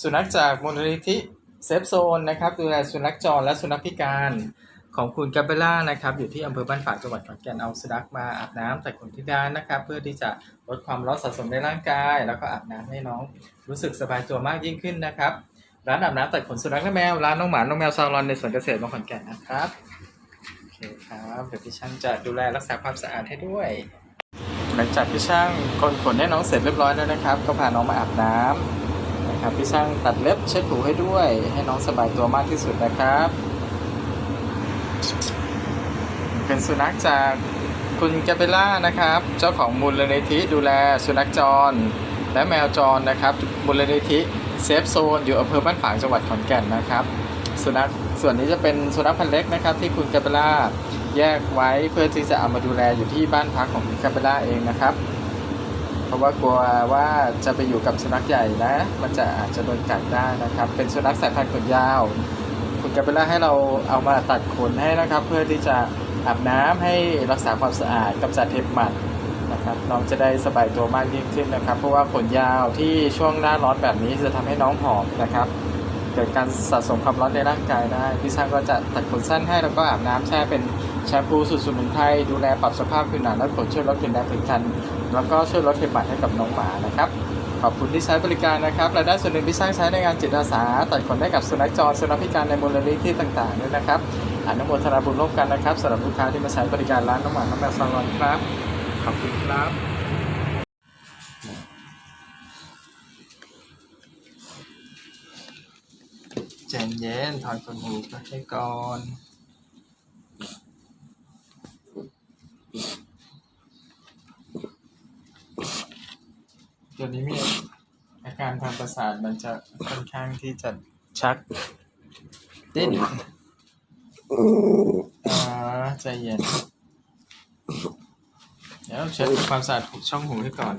สุนัขจากมูลนิธิเซฟโซนนะครับดูแลสุนัขจรและสุนัขพิการของคุณกาเบล่านะครับอยู่ที่อำเภอบ้านฝางจังหวัดขอนแก่นเอาสุนัขมาอาบน้ำแต่ขนที่ด้านนะครับ เพื่อที่จะลดความร้อนสะสมในร่างกาย แล้วก็อาบน้ำให้น้องรู้สึกสบายตัวมากยิ่งขึ้นนะครับ ร้านอาบน้ำตัดขนสุนัขและแมวร้านน้องหมาน้องแมวซาลอนในสวนเกษตรมงขอนแก่นนะครับโอเคครับเดี๋ยวพี่ช่างจะดูแลรักษาความสะอาดให้ด้วย หลังจากพี่ช่างโกนขนให้น้องเสร็จเรียบร้อยแล้วนะครับ ก็พาน้องมาอาบน้ำ นะครับพี่ช่างตัดเล็บเช็ดหูให้ด้วย ให้น้องสบายตัวมากที่สุดนะครับ เป็นสุนัขจากคุณแกเบล่านะครับ เจ้าของมูลนิธิดูแลสุนัขจร และแมวจรนะครับ มูลนิธิเซฟโซนอยู่อำเภอบ้านฝางจังหวัดขอนแก่นนะครับ สุนัขส่วนนี้จะเป็นสุนัขพันธุ์เล็กนะครับ ที่คุณแกเบล่าแยกไว้เพื่อที่จะเอามาดูแลอยู่ที่บ้านพักของคุณแกเบล่าเองนะครับ เพราะว่ากลัวว่าจะไปอยู่กับสุนัขใหญ่นะ มันจะอาจจะโดนกัดได้นะครับ เป็นสุนัขสายพันธุ์ขนยาว คุณแกเบล่าให้เราเอามาตัดขนให้นะครับ เพื่อที่จะอาบน้ำให้รักษาความสะอาดกำจัดเห็บหมัดนะครับน้องจะได้สบายตัวมากยิ่งขึ้นนะครับ เพราะว่าขนยาวที่ช่วงหน้าร้อนแบบนี้จะทำให้น้องหอมนะครับเกิดการสะสมความร้อนในร่างกายได้พี่ช่างก็จะตัดขนสั้นให้แล้วก็อาบน้ำแช่เป็น แชมพูสูตรสมุนไพรดูแลปรับสภาพผิวหนังและขนช่วยลดกลิ่นแดงผิวคัน แล้วก็ช่วยลดเห็บหมัดให้กับน้องหมานะครับขอบคุณที่ใช้บริการนะครับรายได้ส่วนหนึ่งพี่ช่างใช้ในงานจิตอาสาตัดขนให้กับสุนัขจรสุนัขพิการในมูลนิธิต่างๆด้วยนะครับอนุโมทนาบุญร่วมกันนะครับสำหรับลูกค้าที่มาใช้บริการร้านน้องหมาน้องแมวซาลอนครับขอบคุณครับใจเย็นถอนขนหูก็ให้ก่อน ตัวนี้มีอาการทางประสาทมันจะค่อนข้างที่จะชักดิ้นอ่าใจเย็น เดี๋ยวเช็ดความสะอาดช่องหูให้ก่อน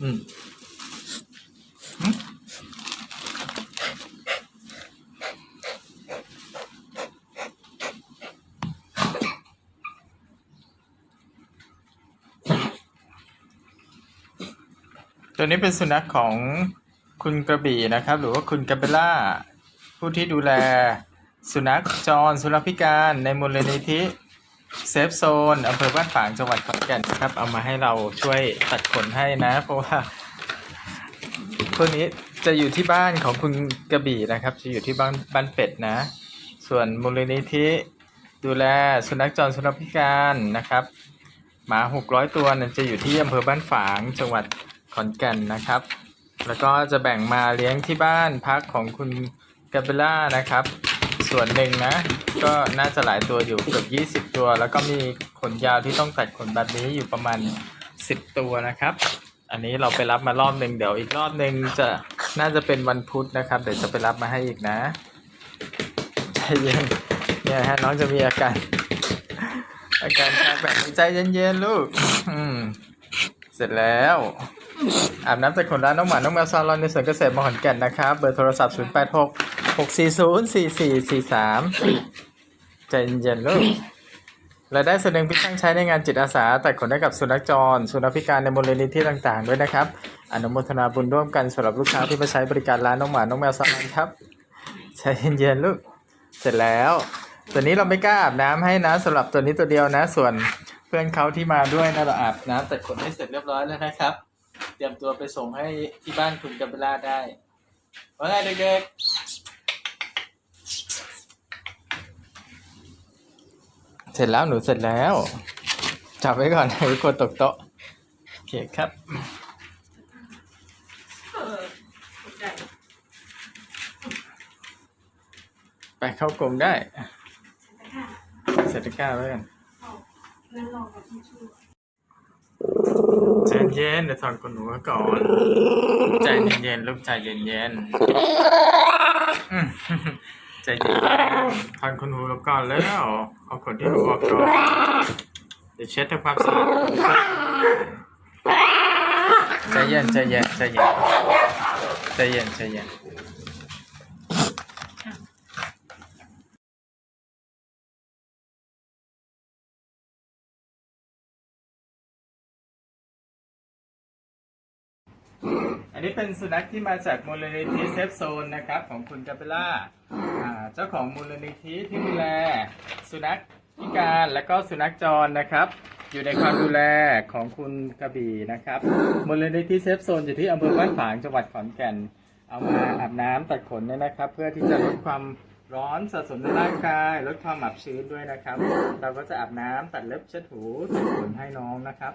อืม ตัวนี้เป็นสุนัขของคุณกระบี่นะครับ หรือว่าคุณกาเบล่า ผู้ที่ดูแลสุนัขจรสุนัขพิการในมูลนิธิเซฟโซนอำเภอบ้านฝางจังหวัดขอนแก่นครับ เอามาให้เราช่วยตัดขนให้นะ เพราะว่าตัวนี้จะอยู่ที่บ้านของคุณกระบี่นะครับ จะอยู่ที่บ้านบ้านเป็ดนะ ส่วนมูลนิธิดูแลสุนัขจรสุนัขพิการนะครับ หมาหกร้อยตัวนี่ยจะอยู่ที่อำเภอบ้านฝางจังหวัด ขอนแก่นนะครับ แล้วก็จะแบ่งมาเลี้ยงที่บ้านพักของคุณกาเบล่านะครับ ส่วนหนึ่งนะ ก็น่าจะหลายตัวอยู่เกือบยี่สิบ20 ตัว แล้วก็มีขนยาวที่ต้องตัดขนแบบนี้อยู่ประมาณสิบตัวนะครับ อันนี้เราไปรับมารอบหนึ่งเดี๋ยวอีกรอบหนึ่งจะน่าจะเป็นวันพุธนะครับ เดี๋ยวจะไปรับมาให้อีกนะใจเย็นเนี่ยฮะน้องจะมีอาการอาการชาแบบใจเย็นๆลูก อืม เสร็จแล้ว อาบน้ำแต่ขนร้านน้องหมา น้องแมวซาลอนในสวนเกษตรมขอนแก่นนะครับ เบอร์โทรศัพท์ 0 8 6 6 4 0 4 4 4 3 ใจเย็นๆลูกรายได้ส่วนหนึ่งพี่ช่างใช้ในงานจิตอาสาตัดขนให้กับสุนัขจร สุนัขพิการในมูลนิธิต่างๆ ด้วยนะครับ อนุโมทนาบุญร่วมกันสำหรับลูกค้าที่มาใช้บริการร้านน้องหมา น้องแมวซาลอนครับ ใจเย็นๆลูก เสร็จแล้ว ตัวนี้เราไม่กล้าอาบน้ำให้นะสำหรับตัวนี้ตัวเดียวนะ ส่วนเพื่อนเขาที่มาด้วยนะเราอาบน้ำตัดขนให้เสร็จเรียบร้อยแล้วนะครับ เตรียมตัวไปส่งให้ที่บ้านคุณกัมเบล่าได้ว่าไงเด็กๆ เสร็จแล้วหนูเสร็จแล้ว จับไว้ก่อนให้ทุกคนตกโต๊ะโอเคครับไปเข้ากรงได้ เสร็จตะกร้าไว้กันนั่นรอกับที่ช่ว ใจเย็นเดี๋ยวถอนขนหนูไว้ก่อนใจเย็นๆลูกใจเย็นๆใจเย็นๆถอนขนหนูก่อนแล้วเอาขนที่หนูออกก่อนเดี๋ยวเช็ดทำความสะอาดใจเย็นใจเย็นใจเย็นใจเย็นใจเย็น นนี้เป็นสุนัขที่มาจากมูลนิธิเซฟโซนนะครับของคุณกาเบล่าเจ้าของมูลนิธิที่ดูแลสุนัขพิการและก็สุนัขจรนะครับ อยู่ในความดูแลของคุณกระบี่นะครับมูลนิธิเซฟโซนอยู่ที่อำเภอบ้านฝางจังหวัดขอนแก่น เอามาอาบน้ำตัดขนเนี่ยนะครับ เพื่อที่จะลดความร้อนสะสมในร่างกายลดความอับชื้นด้วยนะครับ เราก็จะอาบน้ำตัดเล็บเช็ดหูตัดขนให้น้องนะครับ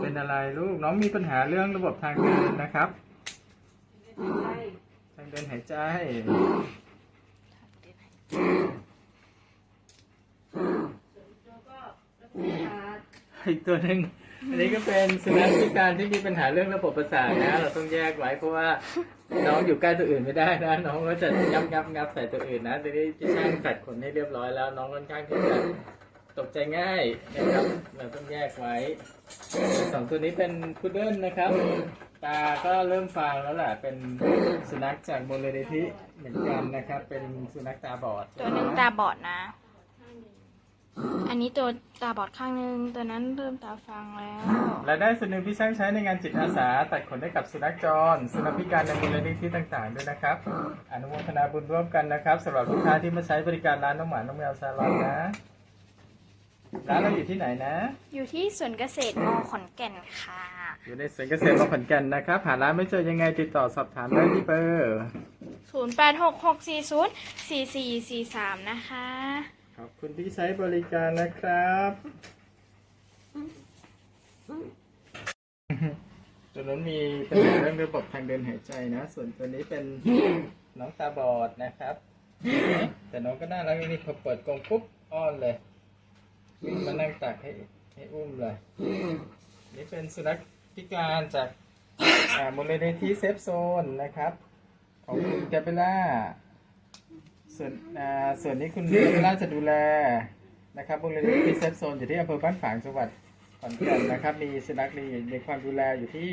เป็นอะไรลูกน้องมีปัญหาเรื่องระบบทางเดินนะครับใช่ทางเดินหายใจแล้วก็แล้วก็ขาอีกตัวหนึ่งอันนี้ก็เป็นสุนัขพิการที่มีปัญหาเรื่องระบบประสาทนะ เราต้องแยกไว้เพราะว่าน้องอยู่ใกล้ตัวอื่นไม่ได้นะ น้องก็จะงับงับงับใส่ตัวอื่นนะทีนี้พี่ช่างตัดขนให้เรียบร้อยแล้ว น้องค่อนข้างที่จะ ตกใจง่ายนะครับเราต้องแยกไว้สองตัวนี้เป็นพุดเดิ้ลนะครับ ตาก็เริ่มฟางแล้วแหละเป็นสุนัขจากมูลนิธิเหมือนกันนะครับ เป็นสุนัขตาบอดตัวหนึ่งตาบอดนะ อันนี้ตัวตาบอดข้างหนึงตัวนั้นเริ่มตาฟางแล้ว รายได้ส่วนหนึ่งพี่ช่างใช้ในงานจิตอาสา ตัดขนให้กับสุนัขจร สุนัขพิการในมูลนิธิต่างๆด้วยนะครับ อนุโมทนาบุญร่วมกันนะครับสำหรับลูกค้าที่มาใช้บริการร้านน้องหมา น้องแมวซาลอนนะ ร้านเราอยู่ที่ไหนนะ อยู่ที่สวนเกษตรมขอนแก่นค่ะ อยู่ในสวนเกษตรมขอนแก่นนะครับหาร้านไม่เจอยังไงติดต่อสอบถามได้ที่เบอร์ 0866404443 นะคะ ขอบคุณที่ใช้บริการนะครับตัวนั้นมีปัญหาเรื่องระบบทางเดินหายใจนะ ส่วนตัวนี้เป็นน้องตาบอดนะครับ แต่น้องก็น่ารักนี่พอเปิดกรงปุ๊บอ้อนเลยวิ่ง มานั่งตักให้ให้อุ้มเลยนี่เป็นสุนัขพิการจากอ่ามูลนิธิเซฟโซนนะครับ ของคุณแกเปล่าส่วนอ่าส่วนนี้คุณเบลล่าจะดูแลนะครับมูลนิธิเซฟโซนอยู่ที่อำเภอบ้านฝางจังหวัดขอนแก่นนะครับ มีสุนัขมีในความดูแลอยู่ที่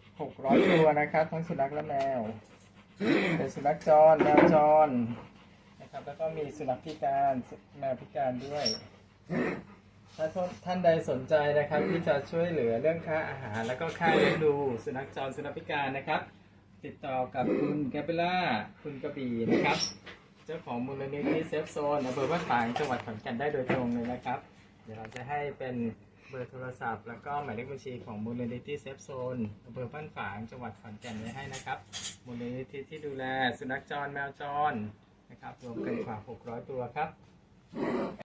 600 ตัวนะครับ ทั้งสุนัขและแมวเป็นสุนัขจรแมวจรนะครับแล้วก็มีสุนัขพิการแมวพิการด้วย ถ้าท่านใดสนใจนะครับที่จะช่วยเหลือเรื่องค่าอาหาร แล้วก็ค่าเลี้ยงดูสุนัขจรสุนัขพิการนะครับ ติดต่อกับคุณแกเปล่าคุณกระบี่นะครับ เจ้าของมูลนิธิเซฟโซนอำเภอบ้านฝางจังหวัดขอนแก่นได้โดยตรงเลยนะครับ เดี๋ยวเราจะให้เป็นเบอร์โทรศัพท์ แล้วก็หมายเลขบัญชีของมูลนิธิเซฟโซนอำเภอบ้านฝางจังหวัดขอนแก่นไว้ให้นะครับ มูลนิธิที่ดูแลสุนัขจรแมวจรนะครับรวมกันกว่า 600 ตัวครับ